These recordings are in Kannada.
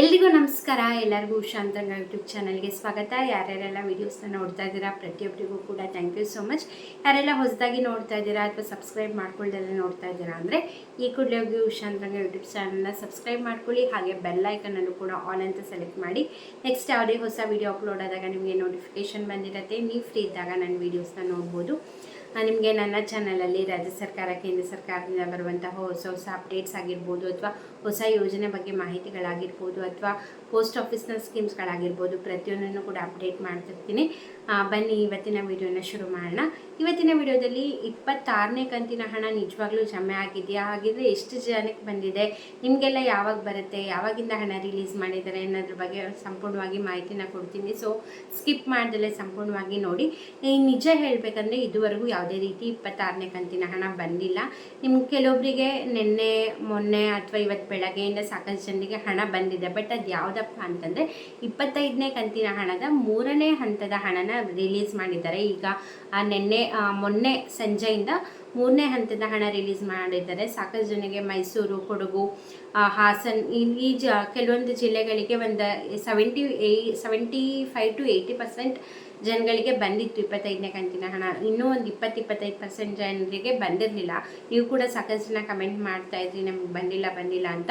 ಎಲ್ರಿಗೂ ನಮಸ್ಕಾರ. ಎಲ್ಲರಿಗೂ ಶಾಂತಂಗ ಯೂಟ್ಯೂಬ್ ಚಾನಲ್ಗೆ ಸ್ವಾಗತ. ಯಾರ್ಯಾರೆಲ್ಲ ವೀಡಿಯೋಸ್ನ ನೋಡ್ತಾ ಇದ್ದೀರಾ ಪ್ರತಿಯೊಬ್ಬರಿಗೂ ಕೂಡ ಥ್ಯಾಂಕ್ ಯು ಸೊ ಮಚ್ ಯಾರೆಲ್ಲ ಹೊಸದಾಗಿ ನೋಡ್ತಾ ಇದ್ದೀರಾ ಅಥವಾ ಸಬ್ಸ್ಕ್ರೈಬ್ ಮಾಡ್ಕೊಳ್ದೆಲ್ಲ ನೋಡ್ತಾ ಇದ್ದೀರಾ ಅಂದರೆ ಈ ಕೂಡಲೇ ಹೋಗಿ ಉಷಾಂತಂಗ ಯೂಟ್ಯೂಬ್ ಚಾನಲ್ನ ಸಬ್ಸ್ಕ್ರೈಬ್ ಮಾಡ್ಕೊಳ್ಳಿ. ಹಾಗೆ ಬೆಲ್ ಐಕನನ್ನು ಕೂಡ ಆನ್ ಅಂತ ಸೆಲೆಕ್ಟ್ ಮಾಡಿ. ನೆಕ್ಸ್ಟ್ ಯಾವುದೇ ಹೊಸ ವೀಡಿಯೋ ಅಪ್ಲೋಡ್ ಆದಾಗ ನಿಮಗೆ ನೋಟಿಫಿಕೇಶನ್ ಬಂದಿರತ್ತೆ. ನೀವು ಫ್ರೀ ಇದ್ದಾಗ ನನ್ನ ವೀಡಿಯೋಸ್ನ ನೋಡ್ಬೋದು. ನಿಮಗೆ ನನ್ನ ಚಾನಲಲ್ಲಿ ರಾಜ್ಯ ಸರ್ಕಾರ, ಕೇಂದ್ರ ಸರ್ಕಾರದಿಂದ ಬರುವಂತಹ ಹೊಸ ಹೊಸ ಅಪ್ಡೇಟ್ಸ್ ಆಗಿರ್ಬೋದು ಅಥವಾ ಹೊಸ ಯೋಜನೆ ಬಗ್ಗೆ ಮಾಹಿತಿಗಳಾಗಿರ್ಬೋದು ಅಥವಾ ಪೋಸ್ಟ್ ಆಫೀಸ್ನ ಸ್ಕೀಮ್ಸ್ಗಳಾಗಿರ್ಬೋದು ಪ್ರತಿಯೊಂದನ್ನು ಕೂಡ ಅಪ್ಡೇಟ್ ಮಾಡ್ತಿರ್ತೀನಿ. ಬನ್ನಿ, ಇವತ್ತಿನ ವಿಡಿಯೋನ ಶುರು ಮಾಡೋಣ. ಇವತ್ತಿನ ವಿಡಿಯೋದಲ್ಲಿ ಇಪ್ಪತ್ತಾರನೇ ಕಂತಿನ ಹಣ ನಿಜವಾಗ್ಲೂ ಜಮೆ ಆಗಿದೆಯಾ? ಹಾಗಿದ್ರೆ ಎಷ್ಟು ಜನಕ್ಕೆ ಬಂದಿದೆ? ನಿಮಗೆಲ್ಲ ಯಾವಾಗ ಬರುತ್ತೆ? ಯಾವಾಗಿಂದ ಹಣ ರಿಲೀಸ್ ಮಾಡಿದ್ದಾರೆ ಅನ್ನೋದ್ರ ಬಗ್ಗೆ ಸಂಪೂರ್ಣವಾಗಿ ಮಾಹಿತಿನ ಕೊಡ್ತೀನಿ. ಸೊ ಸ್ಕಿಪ್ ಮಾಡ್ದಲೇ ಸಂಪೂರ್ಣವಾಗಿ ನೋಡಿ. ನಿಜ ಹೇಳಬೇಕಂದ್ರೆ ಇದುವರೆಗೂ ಯಾವುದೇ ರೀತಿ ಇಪ್ಪತ್ತಾರನೇ ಕಂತಿನ ಹಣ ಬಂದಿಲ್ಲ. ನಿಮ್ಗೆ ಕೆಲವೊಬ್ಬರಿಗೆ ನಿನ್ನೆ, ಮೊನ್ನೆ ಅಥವಾ ಇವತ್ತು ಬೆಳಗ್ಗೆಯಿಂದ ಸಾಕಷ್ಟು ಜನರಿಗೆ ಹಣ ಬಂದಿದೆ. ಬಟ್ ಅದು ಯಾವುದಪ್ಪ ಅಂತಂದರೆ ಇಪ್ಪತ್ತೈದನೇ ಕಂತಿನ ಹಣದ ಮೂರನೇ ಹಂತದ ಹಣನ ರಿಲೀಸ್ ಮಾಡಿದ್ದಾರೆ. ಈಗ ನಿನ್ನೆ ಮೊನ್ನೆ ಸಂಜೆಯಿಂದ ಮೂರನೇ ಹಂತದ ಹಣ ರಿಲೀಸ್ ಮಾಡಿದ್ದಾರೆ. ಸಾಕಷ್ಟು ಜನರಿಗೆ ಮೈಸೂರು, ಕೊಡಗು ಹಾಸನ್, ಈ ಜ, ಕೆಲವೊಂದು ಜಿಲ್ಲೆಗಳಿಗೆ ಒಂದು seventy uh seventy five to eighty percent ಜನಗಳಿಗೆ ಬಂದಿತ್ತು ಇಪ್ಪತ್ತೈದನೇ ಕಂತಿನ ಹಣ. ಇನ್ನೂ ಒಂದು ಇಪ್ಪತ್ತು ಇಪ್ಪತ್ತೈದು ಪರ್ಸೆಂಟ್ ಜನರಿಗೆ ಬಂದಿರಲಿಲ್ಲ. ನೀವು ಕೂಡ ಸಾಕಷ್ಟು ಜನ ಕಮೆಂಟ್ ಮಾಡ್ತಾ ಇದ್ರಿ, ನಮ್ಗೆ ಬಂದಿಲ್ಲ ಬಂದಿಲ್ಲ ಅಂತ.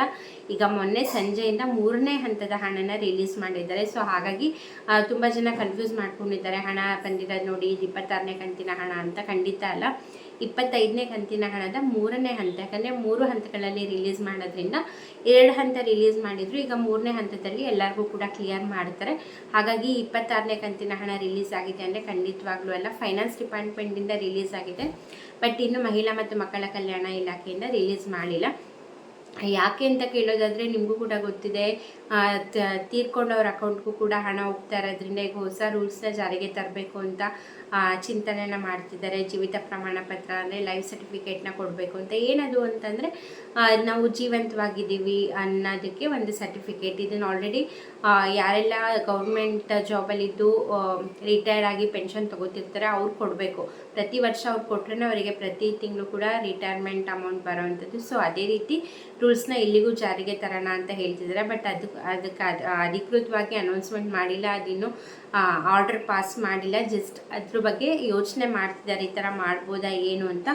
ಈಗ ಮೊನ್ನೆ ಸಂಜೆಯಿಂದ ಮೂರನೇ ಹಂತದ ಹಣನ ರಿಲೀಸ್ ಮಾಡಿದ್ದಾರೆ. ಸೊ ಹಾಗಾಗಿ ತುಂಬ ಜನ ಕನ್ಫ್ಯೂಸ್ ಮಾಡ್ಕೊಂಡಿದ್ದಾರೆ. ಹಣ ಬಂದಿರೋದು ನೋಡಿ, ಇದು ಇಪ್ಪತ್ತಾರನೇ ಕಂತಿನ ಹಣ ಅಂತ ಖಂಡಿತ ಅಲ್ಲ. ಇಪ್ಪತ್ತೈದನೇ ಕಂತಿನ ಹಣದ ಮೂರನೇ ಹಂತ ಯಾಕಂದರೆ ಮೂರು ಹಂತಗಳಲ್ಲಿ ರಿಲೀಸ್ ಮಾಡೋದ್ರಿಂದ ಎರಡು ಹಂತ ರಿಲೀಸ್ ಮಾಡಿದ್ರು. ಈಗ ಮೂರನೇ ಹಂತದಲ್ಲಿ ಎಲ್ಲರಿಗೂ ಕೂಡ ಕ್ಲಿಯರ್ ಮಾಡ್ತಾರೆ. ಹಾಗಾಗಿ ಇಪ್ಪತ್ತಾರನೇ ಕಂತಿನ ಹಣ ರಿಲೀಸ್ ಆಗಿದೆ ಅಂದರೆ ಖಂಡಿತವಾಗ್ಲೂ ಅಲ್ಲ ಫೈನಾನ್ಸ್ ಡಿಪಾರ್ಟ್ಮೆಂಟಿಂದ ರಿಲೀಸ್ ಆಗಿದೆ. ಬಟ್ ಇನ್ನು ಮಹಿಳಾ ಮತ್ತು ಮಕ್ಕಳ ಕಲ್ಯಾಣ ಇಲಾಖೆಯಿಂದ ರಿಲೀಸ್ ಮಾಡಿಲ್ಲ. ಯಾಕೆ ಅಂತ ಕೇಳೋದಾದರೆ ನಿಮಗೂ ಕೂಡ ಗೊತ್ತಿದೆ. ತೀರ್ಕೊಂಡವ್ರ ಅಕೌಂಟ್ಗೂ ಕೂಡ ಹಣ ಹೋಗ್ತಾ ಇರೋದ್ರಿಂದ ಈಗ ಹೊಸ ರೂಲ್ಸ್ನ ಜಾರಿಗೆ ತರಬೇಕು ಅಂತ ಆ, ಚಿಂತನೆನ ಮಾಡ್ತಿದ್ದಾರೆ ಜೀವಿತ ಪ್ರಮಾಣ ಪತ್ರ ಅಂದರೆ ಲೈಫ್ ಸರ್ಟಿಫಿಕೇಟ್ನ ಕೊಡಬೇಕು ಅಂತ. ಏನದು ಅಂತಂದರೆ ನಾವು ಜೀವಂತವಾಗಿದ್ದೀವಿ ಅನ್ನೋದಕ್ಕೆ ಒಂದು ಸರ್ಟಿಫಿಕೇಟ್ ಇದನ್ನು ಆಲ್ರೆಡಿ ಯಾರೆಲ್ಲ ಗೌರ್ಮೆಂಟ್ ಜಾಬಲ್ಲಿದ್ದು ರಿಟೈರ್ಡ್ ಆಗಿ ಪೆನ್ಷನ್ ತೊಗೋತಿರ್ತಾರೆ ಅವ್ರು ಕೊಡಬೇಕು. ಪ್ರತಿ ವರ್ಷ ಅವ್ರು ಕೊಟ್ರೆ ಅವರಿಗೆ ಪ್ರತಿ ತಿಂಗಳು ಕೂಡ ರಿಟೈರ್ಮೆಂಟ್ ಅಮೌಂಟ್ ಬರೋವಂಥದ್ದು. ಸೊ ಅದೇ ರೀತಿ ರೂಲ್ಸ್ನ ಇಲ್ಲಿಗೂ ಜಾರಿಗೆ ತರೋಣ ಅಂತ ಹೇಳ್ತಿದ್ದಾರೆ. ಬಟ್ ಅದಕ್ಕೆ ಅದಕ್ಕೆ ಅದ್- ಅಧಿಕೃತವಾಗಿ ಅನೌನ್ಸ್ಮೆಂಟ್ ಮಾಡಿಲ್ಲ ಅದಿನ್ನು ಆರ್ಡರ್ ಪಾಸ್ ಮಾಡಿಲ್ಲ. ಜಸ್ಟ್ ಅದ್ರ ಬಗ್ಗೆ ಯೋಚನೆ ಮಾಡ್ತಿದ್ದಾರೆ, ಈ ಥರ ಮಾಡ್ಬೋದಾ, ಏನು ಅಂತ.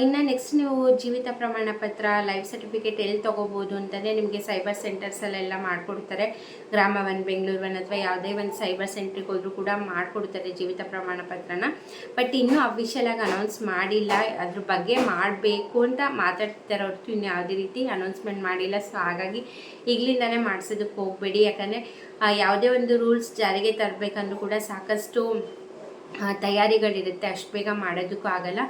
ಇನ್ನು ನೆಕ್ಸ್ಟ್ ನೀವು ಜೀವಿತ ಪ್ರಮಾಣ ಪತ್ರ ಲೈಫ್ ಸರ್ಟಿಫಿಕೇಟ್ ಎಲ್ಲಿ ತೊಗೋಬೋದು ಅಂತಲೇ ನಿಮಗೆ ಸೈಬರ್ ಸೆಂಟರ್ಸಲ್ಲೆಲ್ಲ ಮಾಡಿಕೊಡ್ತಾರೆ. ಗ್ರಾಮ ಒನ್ ಬೆಂಗಳೂರು ಒನ್ ಅಥವಾ ಯಾವುದೇ ಒಂದು ಸೈಬರ್ ಸೆಂಟ್ರಿಗೆ ಹೋದರೂ ಕೂಡ ಮಾಡಿಕೊಡ್ತಾರೆ ಜೀವಿತ ಪ್ರಮಾಣ ಪತ್ರನ. ಬಟ್ ಇನ್ನೂ ಅಫಿಷಿಯಲಾಗಿ ಅನೌನ್ಸ್ ಮಾಡಿಲ್ಲ, ಅದ್ರ ಬಗ್ಗೆ ಮಾಡಬೇಕು ಅಂತ ಮಾತಾಡ್ತಿದ್ದಾರೆ ಹೊರತು ಇನ್ನು ಯಾವುದೇ ರೀತಿ ಅನೌನ್ಸ್ಮೆಂಟ್ ಮಾಡಿಲ್ಲ. ಸೊ ಹಾಗಾಗಿ ಈಗಲಿಂದಲೇ ಮಾಡಿಸೋದಕ್ಕೆ ಹೋಗಬೇಡಿ. ಯಾಕಂದರೆ ಯಾವುದೇ ಒಂದು ರೂಲ್ಸ್ ಜಾರಿಗೆ ತರಬೇಕಂದ್ರೂ ಕೂಡ ಸಾಕಷ್ಟು ತಯಾರಿಗಳಿರುತ್ತೆ, ಅಷ್ಟು ಬೇಗ ಮಾಡೋದಕ್ಕೂ ಆಗಲ್ಲ.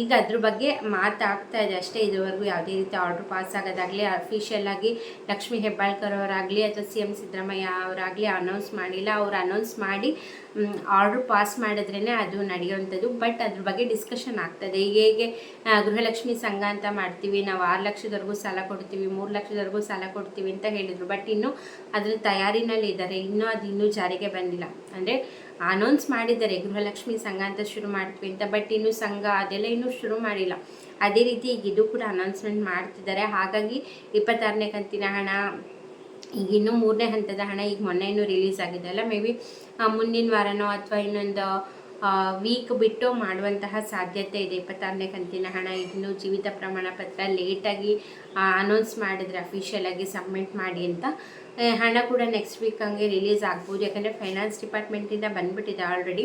ಈಗ ಅದ್ರ ಬಗ್ಗೆ ಮಾತಾಗ್ತಾ ಇದೆ ಅಷ್ಟೇ, ಇದುವರೆಗೂ ಯಾವುದೇ ರೀತಿ ಆರ್ಡ್ರ್ ಪಾಸ್ ಆಗೋದಾಗಲಿ ಅಫಿಷಿಯಲ್ ಆಗಿ ಲಕ್ಷ್ಮೀ ಹೆಬ್ಬಾಳ್ಕರ್ ಅವರಾಗಲಿ ಅಥವಾ ಸಿ ಎಂ ಸಿದ್ದರಾಮಯ್ಯ ಅವರಾಗಲಿ ಅನೌನ್ಸ್ ಮಾಡಿಲ್ಲ, ಅವ್ರು ಅನೌನ್ಸ್ ಮಾಡಿ ಆರ್ಡ್ರ್ ಪಾಸ್ ಮಾಡಿದ್ರೇ ಅದು ನಡೆಯುವಂಥದ್ದು. ಬಟ್ ಅದ್ರ ಬಗ್ಗೆ ಡಿಸ್ಕಷನ್ ಆಗ್ತದೆ. ಈಗ ಹೇಗೆ ಗೃಹಲಕ್ಷ್ಮಿ ಸಂಘ ಅಂತ ಮಾಡ್ತೀವಿ, ನಾವು ಆರು ಲಕ್ಷದವರೆಗೂ ಸಾಲ ಕೊಡ್ತೀವಿ, ಮೂರು ಲಕ್ಷದವರೆಗೂ ಸಾಲ ಕೊಡ್ತೀವಿ ಅಂತ ಹೇಳಿದರು. ಬಟ್ ಇನ್ನು ಅದ್ರ ತಯಾರಿನಲ್ಲಿ ಇದ್ದಾರೆ ಇನ್ನೂ ಅದು ಇನ್ನೂ ಜಾರಿಗೆ ಬಂದಿಲ್ಲ. ಅಂದರೆ ಅನೌನ್ಸ್ ಮಾಡಿದ್ದಾರೆ, ಗೃಹಲಕ್ಷ್ಮಿ ಸಂಘ ಅಂತ ಶುರು ಮಾಡ್ತೀವಿ ಅಂತ. ಬಟ್ ಇನ್ನು ಸಂಘ ಅದೆಲ್ಲ ಇನ್ನೂ ಶುರು ಮಾಡಿಲ್ಲ. ಅದೇ ರೀತಿ ಇದು ಕೂಡ ಅನೌನ್ಸ್ಮೆಂಟ್ ಮಾಡ್ತಿದ್ದಾರೆ. ಹಾಗಾಗಿ ಇಪ್ಪತ್ತಾರನೇ ಕಂತಿನ ಹಣ, ಈಗ ಇನ್ನೂ ಮೂರನೇ ಹಂತದ ಹಣ ಈಗ ಮೊನ್ನೆ ಇನ್ನೂ ರಿಲೀಸ್ ಆಗಿದೆ ಅಲ್ಲ. ಮೇ ಬಿ ಮುಂದಿನ ವಾರನೋ ಅಥವಾ ಇನ್ನೊಂದು ವೀಕ್ ಬಿಟ್ಟು ಮಾಡುವಂತಹ ಸಾಧ್ಯತೆ ಇದೆ. ಇಪ್ಪತ್ತಾರನೇ ಕಂತಿನ ಹಣ ಇನ್ನೂ ಜೀವಿತ ಪ್ರಮಾಣ ಪತ್ರ ಲೇಟಾಗಿ ಅನೌನ್ಸ್ ಮಾಡಿದ್ರೆ ಅಫಿಷಿಯಲ್ ಆಗಿ ಸಬ್ಮಿಟ್ ಮಾಡಿ ಅಂತ ಹಣ ಕೂಡ ನೆಕ್ಸ್ಟ್ ವೀಕ್ ಹಂಗೆ ರಿಲೀಸ್ ಆಗ್ಬೋದು. ಯಾಕಂದರೆ ಫೈನಾನ್ಸ್ ಡಿಪಾರ್ಟ್ಮೆಂಟಿಂದ ಬಂದ್ಬಿಟ್ಟಿದೆ ಆಲ್ರೆಡಿ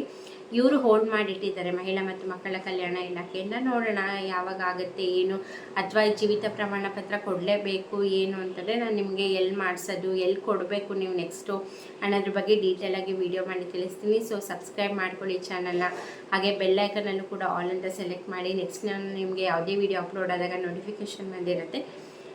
ಇವರು ಹೋಲ್ಡ್ ಮಾಡಿಟ್ಟಿದ್ದಾರೆ, ಮಹಿಳಾ ಮತ್ತು ಮಕ್ಕಳ ಕಲ್ಯಾಣ ಇಲಾಖೆಯಿಂದ. ನೋಡೋಣ ಯಾವಾಗ ಆಗುತ್ತೆ, ಏನು, ಅಥವಾ ಜೀವಿತ ಪ್ರಮಾಣ ಪತ್ರ ಕೊಡಲೇಬೇಕು, ಏನು ಅಂತಂದರೆ ನಾನು ನಿಮಗೆ ಎಲ್ಲಿ ಮಾಡಿಸೋದು ಎಲ್ಲಿ ಕೊಡಬೇಕು ನೀವು ನೆಕ್ಸ್ಟು ಅನ್ನೋದ್ರ ಬಗ್ಗೆ ಡೀಟೇಲಾಗಿ ವಿಡಿಯೋ ಮಾಡಿ ತಿಳಿಸ್ತೀನಿ. ಸೊ ಸಬ್ಸ್ಕ್ರೈಬ್ ಮಾಡ್ಕೊಳ್ಳಿ ಚಾನಲ್ನ ಹಾಗೆ ಬೆಲ್ ಐಕನಲ್ಲೂ ಕೂಡ ಆಲ್ ಅಂತ ಸೆಲೆಕ್ಟ್ ಮಾಡಿ ನೆಕ್ಸ್ಟ್ ನಾನು ನಿಮಗೆ ಯಾವುದೇ ವಿಡಿಯೋ ಅಪ್ಲೋಡ್ ಆದಾಗ ನೋಟಿಫಿಕೇಷನ್ ಬಂದಿರುತ್ತೆ.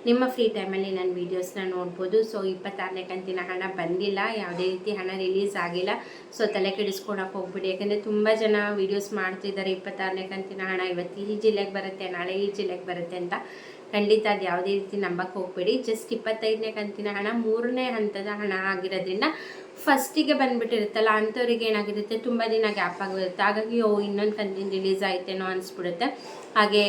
ನಿಮ್ಮ ಫ್ರೀ ಟೈಮಲ್ಲಿ ನಾನು ವೀಡಿಯೋಸ್ನ ನೋಡ್ಬೋದು. ಸೊ ಇಪ್ಪತ್ತಾರನೇ ಕಂತಿನ ಹಣ ಬಂದಿಲ್ಲ. ಯಾವುದೇ ರೀತಿ ಹಣ ರಿಲೀಸ್ ಆಗಿಲ್ಲ. ಸೊ ತಲೆ ಕೆಡಿಸ್ಕೊಳಕ್ಕೆ ಹೋಗ್ಬಿಡಿ. ಯಾಕಂದರೆ ತುಂಬ ಜನ ವೀಡಿಯೋಸ್ ಮಾಡ್ತಿದ್ದಾರೆ. ಇಪ್ಪತ್ತಾರನೇ ಕಂತಿನ ಹಣ ಇವತ್ತು ಈ ಜಿಲ್ಲೆಗೆ ಬರುತ್ತೆ, ನಾಳೆ ಈ ಜಿಲ್ಲೆಗೆ ಬರುತ್ತೆ ಅಂತ. ಖಂಡಿತ ಅದು ಯಾವುದೇ ರೀತಿ ನಂಬಕ್ಕೆ ಹೋಗ್ಬೇಡಿ. ಜಸ್ಟ್ ಇಪ್ಪತ್ತೈದನೇ ಕಂತಿನ ಹಣ ಮೂರನೇ ಹಂತದ ಹಣ ಆಗಿರೋದ್ರಿಂದ ಫಸ್ಟಿಗೆ ಬಂದುಬಿಟ್ಟಿರುತ್ತಲ್ಲ, ಅಂಥವ್ರಿಗೆ ಏನಾಗಿರುತ್ತೆ? ತುಂಬ ದಿನ ಗ್ಯಾಪ್ ಆಗಿರುತ್ತೆ ಹಾಗಾಗಿ, ಓ, ಇನ್ನೊಂದು ಕಂತಿನ ರಿಲೀಸ್ ಆಯ್ತೇನೋ ಅನಿಸ್ಬಿಡುತ್ತೆ. ಹಾಗೆ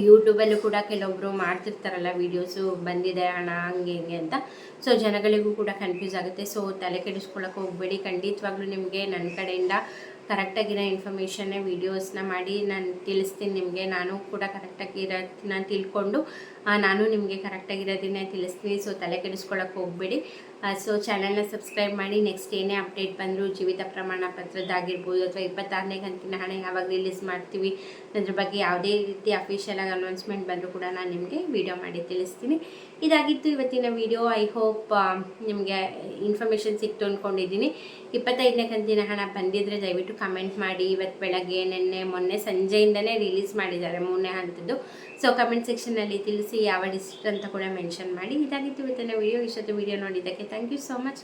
ಯೂಟ್ಯೂಬಲ್ಲೂ ಕೂಡ ಕೆಲವೊಬ್ಬರು ಮಾಡ್ತಿರ್ತಾರಲ್ಲ ವೀಡಿಯೋಸು ಬಂದಿದೆ ಹಣ ಹಂಗೆ ಹಿಂಗೆ ಅಂತ. ಸೊ ಜನಗಳಿಗೂ ಕೂಡ ಕನ್ಫ್ಯೂಸ್ ಆಗುತ್ತೆ. ಸೊ ತಲೆ ಕೆಡಿಸ್ಕೊಳ್ಳೋಕೆ ಹೋಗಬೇಡಿ. ಖಂಡಿತವಾಗ್ಲೂ ನಿಮಗೆ ನನ್ನ ಕಡೆಯಿಂದ ಕರೆಕ್ಟಾಗಿರೋ ಇನ್ಫಾರ್ಮೇಷನ್ನೇ ವೀಡಿಯೋಸ್ನ ಮಾಡಿ ನಾನು ತಿಳಿಸ್ತೀನಿ ನಿಮಗೆ. ನಾನು ಕೂಡ ಕರೆಕ್ಟಾಗಿರೋದನ್ನ ತಿಳ್ಕೊಂಡು ಆ, ನಾನು ನಿಮಗೆ ಕರೆಕ್ಟಾಗಿರೋದನ್ನೇ ತಿಳಿಸ್ತೀನಿ ಸೊ ತಲೆ ಕೆಡಿಸ್ಕೊಳಕ್ಕೆ ಹೋಗಬೇಡಿ. ಸೊ ಚಾನಲ್ನ ಸಬ್ಸ್ಕ್ರೈಬ್ ಮಾಡಿ ನೆಕ್ಸ್ಟ್ ಏನೇ ಅಪ್ಡೇಟ್ ಬಂದರೂ ಜೀವಿತ ಪ್ರಮಾಣ ಪತ್ರದ್ದಾಗಿರ್ಬೋದು, ಅಥವಾ ಇಪ್ಪತ್ತಾರನೇ ಗಂಟಿನ ಹಣ ಯಾವಾಗ ರಿಲೀಸ್ ಮಾಡ್ತೀವಿ ಅದ್ರ ಬಗ್ಗೆ ಯಾವುದೇ ರೀತಿ ಅಫಿಷಿಯಲಾಗಿ ಅನೌನ್ಸ್ಮೆಂಟ್ ಬಂದರೂ ಕೂಡ ನಾನು ನಿಮಗೆ ವಿಡಿಯೋ ಮಾಡಿ ತಿಳಿಸ್ತೀನಿ. ಇದಾಗಿತ್ತು ಇವತ್ತಿನ ವಿಡಿಯೋ ಐ ಹೋಪ್ ನಿಮಗೆ ಇನ್ಫಾರ್ಮೇಷನ್ ಸಿಕ್ತು ಅಂದ್ಕೊಂಡಿದ್ದೀನಿ ಇಪ್ಪತ್ತೈದನೇ ಕಂತಿನ ಹಣ ಬಂದಿದ್ದರೆ ದಯವಿಟ್ಟು ಕಮೆಂಟ್ ಮಾಡಿ. ಇವತ್ತು ಬೆಳಗ್ಗೆ, ನಿನ್ನೆ, ಮೊನ್ನೆ, ಸಂಜೆಯಿಂದನೇ ರಿಲೀಸ್ ಮಾಡಿದ್ದಾರೆ ಮೂರನೇ ಹಂತದ್ದು. ಸೊ ಕಮೆಂಟ್ ಸೆಕ್ಷನಲ್ಲಿ ತಿಳಿಸಿ ಯಾವ ಡಿಸ್ಟ್ ಅಂತ ಕೂಡ ಮೆನ್ಷನ್ ಮಾಡಿ. ಇದಾಗಿತ್ತು ಇವತ್ತಿನ ವಿಡಿಯೋ ಇಷ್ಟೊತ್ತು ವಿಡಿಯೋ ನೋಡಿದ್ದಕ್ಕೆ ಥ್ಯಾಂಕ್ ಯು ಸೊ ಮಚ್